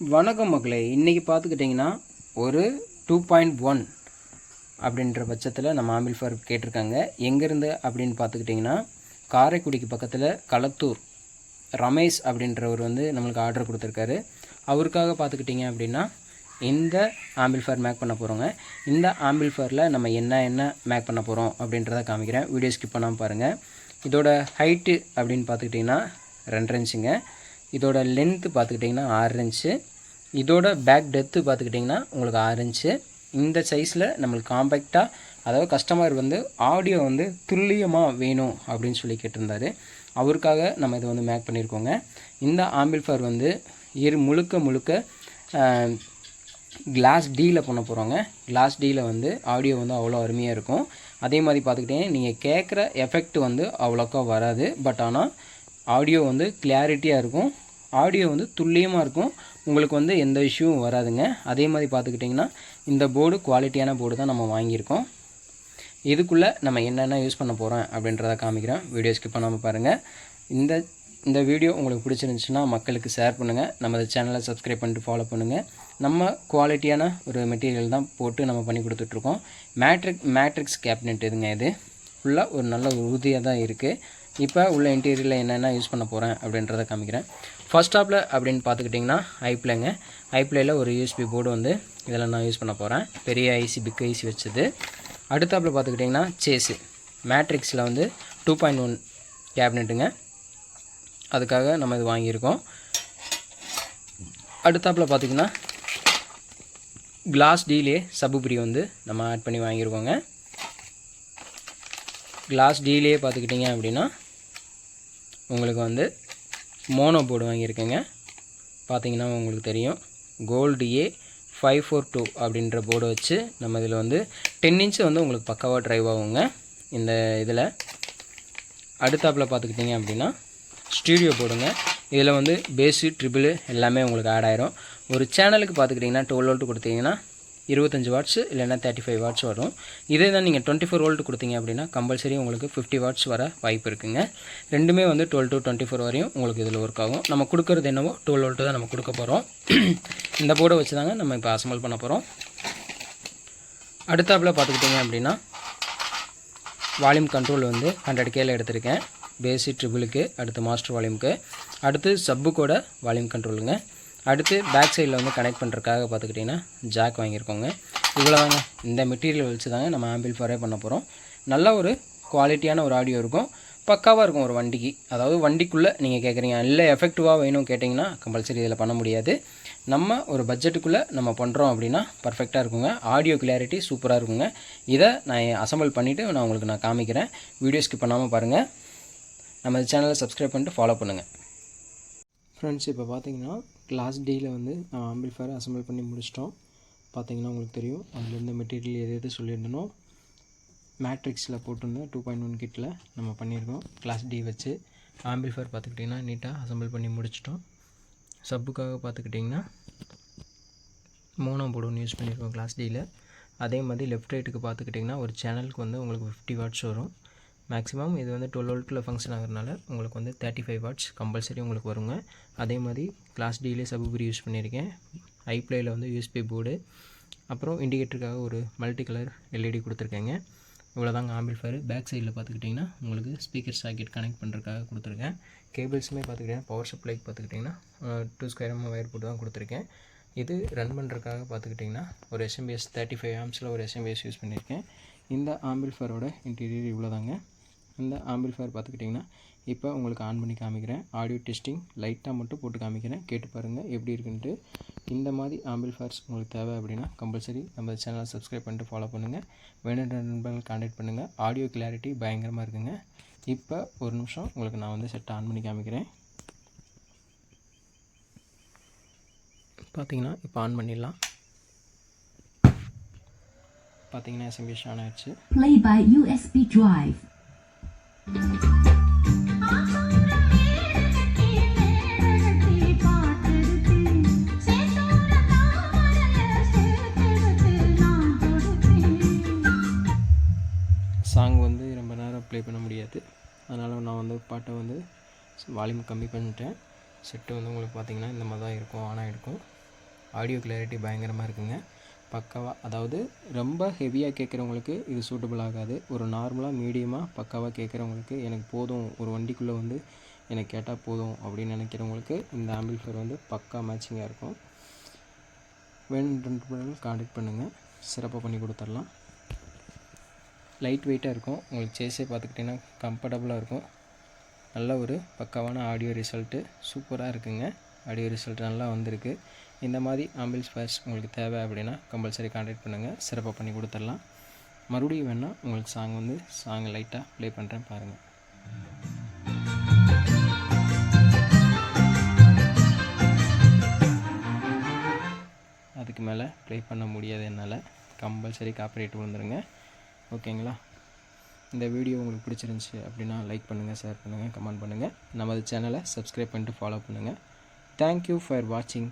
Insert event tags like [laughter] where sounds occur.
வணக்கம் மக்களே இன்றைக்கி பார்த்துக்கிட்டிங்கன்னா ஒரு டூ பாயிண்ட் ஒன் அப்படின்ற பட்சத்தில் நம்ம ஆம்பிள்ஃபர் கேட்டிருக்காங்க. எங்கேருந்து அப்படின்னு பார்த்துக்கிட்டிங்கன்னா காரைக்குடிக்கு பக்கத்தில் களத்தூர் ரமேஷ் அப்படின்றவர் வந்து நம்மளுக்கு ஆர்டர் கொடுத்துருக்காரு. அவருக்காக பார்த்துக்கிட்டிங்க அப்படின்னா இந்த ஆம்பிள்ஃபர் மேக் பண்ண போகிறோங்க இந்த ஆம்பிள்ஃபரில் நம்ம என்ன என்ன மேக் பண்ண போகிறோம் அப்படின்றத காமிக்கிறேன். வீடியோ ஸ்கிப் பண்ணாமல் பாருங்கள் இதோட ஹைட்டு அப்படின்னு பார்த்துக்கிட்டிங்கன்னா ரெண்டரை இன்ச்சுங்க இதோட லென்த்து பார்த்துக்கிட்டிங்கன்னா ஆறு இன்ச்சு இதோட பேக் டெப்த்து பார்த்துக்கிட்டிங்கன்னா உங்களுக்கு ஆறு இன்ச்சு இந்த சைஸில் நம்மளுக்கு காம்பேக்டாக அதாவது கஸ்டமர் வந்து ஆடியோ வந்து துல்லியமாக வேணும் அப்படின்னு சொல்லி கேட்டிருந்தாரு. அவருக்காக நம்ம இதை வந்து மேக் பண்ணியிருக்கோங்க இந்த ஆம்பிள்ஃபர் வந்து இரு முழுக்க முழுக்க கிளாஸ் டீயில் பண்ண போகிறோங்க கிளாஸ் டீயில் வந்து ஆடியோ வந்து அவ்வளோ அருமையாக இருக்கும். அதே மாதிரி பார்த்துக்கிட்டிங்கன்னா நீங்கள் கேட்குற எஃபெக்ட் வந்து அவ்வளோக்கா வராது. பட் ஆனால் ஆடியோ வந்து கிளாரிட்டியாக இருக்கும். ஆடியோ வந்து துல்லியமாக இருக்கும். உங்களுக்கு வந்து எந்த இஷ்யூவும் வராதுங்க. அதே மாதிரி பார்த்துக்கிட்டிங்கன்னா இந்த போர்டு குவாலிட்டியான போர்டு தான் நம்ம வாங்கியிருக்கோம். இதுக்குள்ளே நம்ம என்னென்ன யூஸ் பண்ண போகிறோம் அப்படின்றத காமிக்கிறேன். வீடியோ ஸ்கிப் பண்ணாமல் பாருங்கள் இந்த இந்த வீடியோ உங்களுக்கு பிடிச்சிருந்துச்சுன்னா மக்களுக்கு ஷேர் பண்ணுங்கள் நம்ம சேனலை சப்ஸ்கிரைப் பண்ணிட்டு ஃபாலோ பண்ணுங்கள் நம்ம குவாலிட்டியான ஒரு மெட்டீரியல் தான் போட்டு நம்ம பண்ணி கொடுத்துட்ருக்கோம். மேட்ரிக் மேட்ரிக்ஸ் கேபினெட் இதுங்க இது. ஃபுல்லாக ஒரு நல்ல உறுதியாக தான் இருக்குது இப்போ உள்ள இன்டீரியரில் என்னென்ன யூஸ் பண்ண போகிறேன் அப்படின்றத காமிக்கிறேன். ஃபஸ்ட் ஸ்டாப்பில் அப்படின்னு பார்த்துக்கிட்டிங்கன்னா ஐப்ளேங்க. ஐப்ளேயில் ஒரு யூஎஸ்பி போர்டு வந்து இதில் நான் யூஸ் பண்ண போகிறேன் பெரிய ஐசி பிக் ஐசி வச்சது. அடுத்தாப்பில் பார்த்துக்கிட்டிங்கன்னா சேஸு மேட்ரிக்ஸில் வந்து டூ பாயிண்ட் ஒன் கேபினெட்டுங்க அதுக்காக நம்ம இது வாங்கியிருக்கோம். அடுத்தாப்பில் பார்த்திங்கன்னா கிளாஸ் டீலே சபுபிரி வந்து நம்ம ஆட் பண்ணி வாங்கியிருக்கோங்க. கிளாஸ் டீலே பார்த்துக்கிட்டிங்க அப்படின்னா உங்களுக்கு வந்து மோனோ போர்டு வாங்கியிருக்கேங்க. பார்த்தீங்கன்னா உங்களுக்கு தெரியும். Gold A five four two அப்படின்ற போர்டு வச்சு நம்ம இதில் வந்து டென் இன்ச்சு வந்து உங்களுக்கு பக்காவாக ட்ரைவ் ஆகுங்க. இந்த இதில் அடுத்தாப்பில் பார்த்துக்கிட்டிங்க அப்படின்னா ஸ்டூடியோ போடுங்க இதில் வந்து பேஸு ட்ரிபிள் எல்லாமே உங்களுக்கு ஆட் ஆயிரும். ஒரு சேனலுக்கு பார்த்துக்கிட்டிங்கன்னா டுவெல் வோல்ட்டு கொடுத்தீங்கன்னா இருபத்தஞ்சி வாட்ஸ் இல்லைன்னா தேர்ட்டி ஃபைவ் வாட்ஸ் வரும். இதே தான் நீங்கள் டுவெண்ட்டி ஃபோர் வோல்ட் கொடுத்தீங்க அப்படின்னா கம்பல்சரி உங்களுக்கு ஃபிஃப்டி வாட்ஸ் வர வாய்ப்பு இருக்குங்க. ரெண்டுமே வந்து டுவெல் டு டுவெண்ட்டி ஃபோர் வரையும் உங்களுக்கு இதில் ஒர்க் ஆகும். நம்ம கொடுக்குறது என்னவோ டுவெல் வோல்ட்டு தான் நம்ம கொடுக்க போகிறோம் [clears throat] இந்த போர்டை வச்சு தாங்க நம்ம இப்போ அசம்பிள் பண்ண போகிறோம் அடுத்தாப்பில் பார்த்துக்கிட்டிங்க அப்படின்னா வால்யூம் கண்ட்ரோல் வந்து ஹண்ட்ரட் கேல எடுத்திருக்கேன். பேசி ட்ரிபிளுக்கு அடுத்து மாஸ்டர் வால்யூமுக்கு அடுத்து சப்புக்கோட வால்யூம் கண்ட்ரோலுங்க அடுத்து பேக் சைடில் வந்து கனெக்ட் பண்ணுறதுக்காக பார்த்துக்கிட்டிங்கன்னா ஜாக் வாங்கியிருக்கோங்க. இவ்வளோ தாங்க இந்த மெட்டீரியல் வச்சு தாங்க நம்ம ஆம்பிள்ஃபரே பண்ண போகிறோம் நல்ல ஒரு குவாலிட்டியான ஒரு ஆடியோ இருக்கும். பக்காவாக இருக்கும் ஒரு வண்டிக்கு. அதாவது வண்டிக்குள்ளே நீங்கள் கேட்குறீங்க இல்லை எஃபெக்டிவாக வேணும் கேட்டிங்கன்னா கம்பல்சரி இதில் பண்ண முடியாது. நம்ம ஒரு பட்ஜெட்டுக்குள்ளே நம்ம பண்ணுறோம் அப்படின்னா பர்ஃபெக்டாக இருக்குங்க. ஆடியோ கிளாரிட்டி சூப்பராக இருக்குங்க. இதை நான் அசம்பிள் பண்ணிவிட்டு நான் உங்களுக்கு நான் காமிக்கிறேன். வீடியோ ஸ்கிப் பண்ணாமல் பாருங்கள் நம்ம சேனலை சப்ஸ்கிரைப் பண்ணிட்டு ஃபாலோ பண்ணுங்கள் ஃப்ரெண்ட்ஸ் இப்போ பார்த்தீங்கன்னா கிளாஸ் டேயில் வந்து நான் ஆம்பிளிஃபயர் அசம்பிள் பண்ணி முடிச்சிட்டோம். பார்த்தீங்கன்னா உங்களுக்கு தெரியும். அதில் இருந்த மெட்டீரியல் எது எது சொல்லியிருந்தனோ மேட்ரிக்ஸில் போட்டிருந்தோம் டூ பாயிண்ட் ஒன் கிட்டில் நம்ம பண்ணியிருக்கோம். கிளாஸ் டி வச்சு ஆம்பிளிஃபயர் பார்த்துக்கிட்டிங்கன்னா நீட்டாக அசம்பிள் பண்ணி முடிச்சிட்டோம். சப்புக்காக பார்த்துக்கிட்டிங்கன்னா மோனோ போர்டு ஒன்று யூஸ் பண்ணியிருக்கோம் கிளாஸ் டியில் அதே மாதிரி லெஃப்ட் ரைட்டுக்கு பார்த்துக்கிட்டிங்கன்னா ஒரு சேனலுக்கு வந்து உங்களுக்கு ஃபிஃப்டி வாட்ஸ் வரும். மேக்ஸிமம் இது வந்து டுவெல் வோல்ட்டில் ஃபங்க்ஷன் ஆகிறதுனால உங்களுக்கு வந்து தேர்ட்டி ஃபைவ் வாட்ஸ் கம்பல்சரி உங்களுக்கு வருங்க. அதே மாதிரி கிளாஸ் டிலே சபுபுரி யூஸ் பண்ணியிருக்கேன். ஐப்ளேயில் வந்து யூஎஸ்பி போர்டு அப்புறம் இண்டிகேட்டருக்காக ஒரு மல்டி கலர் எல்இடி கொடுத்துருக்கேங்க. இவ்வளோ தாங்க ஆம்பிள்ஃபயர் பேக் சைடில் பார்த்துக்கிட்டிங்கன்னா உங்களுக்கு ஸ்பீக்கர் சாக்கெட் கனெக்ட் பண்ணுறதுக்காக கொடுத்துருக்கேன். கேபிள்ஸுமே பார்த்துக்கிட்டிங்கன்னா பவர் சப்ளைக்கு பார்த்துக்கிட்டிங்கன்னா டூ ஸ்கொயர் எம் ஒயர் போட்டு தான் கொடுத்துருக்கேன். இது ரன் பண்ணுறதுக்காக பார்த்துக்கிட்டிங்கன்னா ஒரு எஸ்எம்பிஎஸ் தேர்ட்டி ஃபைவ் ஆம்ஸில் ஒரு எஸ்எம்பிஎஸ் யூஸ் பண்ணியிருக்கேன். இந்த ஆம்பிள்ஃபயரோட இன்டீரியர் இவ்வளோ தாங்க இந்த ஆம்பிள்ஃபயர் பார்த்துக்கிட்டிங்கன்னா இப்போ உங்களுக்கு ஆன் பண்ணி காமிக்கிறேன். ஆடியோ டெஸ்டிங் லைட்டாக மட்டும் போட்டு காமிக்கிறேன். கேட்டு பாருங்கள் எப்படி இருக்குன்ட்டு. இந்த மாதிரி ஆம்பிள்ஃபயர்ஸ் உங்களுக்கு தேவை அப்படின்னா கம்பல்சரி நம்ம சேனலை சப்ஸ்கிரைப் பண்ணிட்டு ஃபாலோ பண்ணுங்கள் வேணுன்ற நண்பர்கள் கான்டாக்ட் பண்ணுங்கள் ஆடியோ கிளாரிட்டி பயங்கரமாக இருக்குங்க. இப்போ ஒரு நிமிஷம் உங்களுக்கு நான் வந்து செட்டை ஆன் பண்ணி காமிக்கிறேன். பார்த்தீங்கன்னா இப்போ ஆன் பண்ணிடலாம். பார்த்தீங்கன்னா எஸ்எம்பிஎஸ் ஆன் ஆயிடுச்சு. சாங் வந்து ரொம்ப நேரம் ப்ளே பண்ண முடியாது. அதனால் நான் வந்து பாட்டை வந்து வால்யூம் கம்மி பண்ணிட்டேன். செட்டு வந்து உங்களுக்கு பார்த்திங்கன்னா இந்த மாதிரி தான் இருக்கும் ஆன் ஆகிருக்கும் ஆடியோ கிளாரிட்டி பயங்கரமாக இருக்குங்க. பக்காவாக அதாவது ரொம்ப ஹெவியாக கேட்குறவங்களுக்கு இது சூட்டபிள் ஆகாது. ஒரு நார்மலாக மீடியமாக பக்காவாக கேட்குறவங்களுக்கு எனக்கு போதும். ஒரு வண்டிக்குள்ளே வந்து எனக்கு கேட்டால் போதும் அப்படின்னு நினைக்கிறவங்களுக்கு இந்த ஆம்பிள்ஃபயர் வந்து பக்கா மேட்சிங்காக இருக்கும். வேணுன்றவங்க காண்டாக்ட் பண்ணுங்கள் சிறப்பாக பண்ணி கொடுத்துடலாம். லைட் வெயிட்டாக இருக்கும். உங்களுக்கு சேஸே பார்த்துக்கிட்டிங்கன்னா கம்ஃபர்டபுளாக இருக்கும். நல்ல ஒரு பக்காவான ஆடியோ ரிசல்ட்டு சூப்பராக இருக்குங்க. ஆடியோ ரிசல்ட் நல்லா வந்திருக்கு. இந்த மாதிரி ஆம்பிள்ஸ் ஃபேர்ஸ் உங்களுக்கு தேவை அப்படின்னா கம்பல்சரி காண்டாக்ட் பண்ணுங்கள் சிறப்பாக பண்ணி கொடுத்துடலாம். மறுபடியும் வேணால் உங்களுக்கு சாங் வந்து சாங் லைட்டாக ப்ளே பண்ணுறேன் பாருங்கள் அதுக்கு மேலே ப்ளே பண்ண முடியாது என்னால். கம்பல்சரி காப்பரேட் விழுந்துருங்க. ஓகேங்களா இந்த வீடியோ உங்களுக்கு பிடிச்சிருந்துச்சி அப்படின்னா லைக் பண்ணுங்கள் ஷேர் பண்ணுங்கள் கமெண்ட் பண்ணுங்கள் நமது சேனலை சப்ஸ்கிரைப் பண்ணிட்டு ஃபாலோ பண்ணுங்கள் தேங்க்யூ ஃபார் வாட்சிங்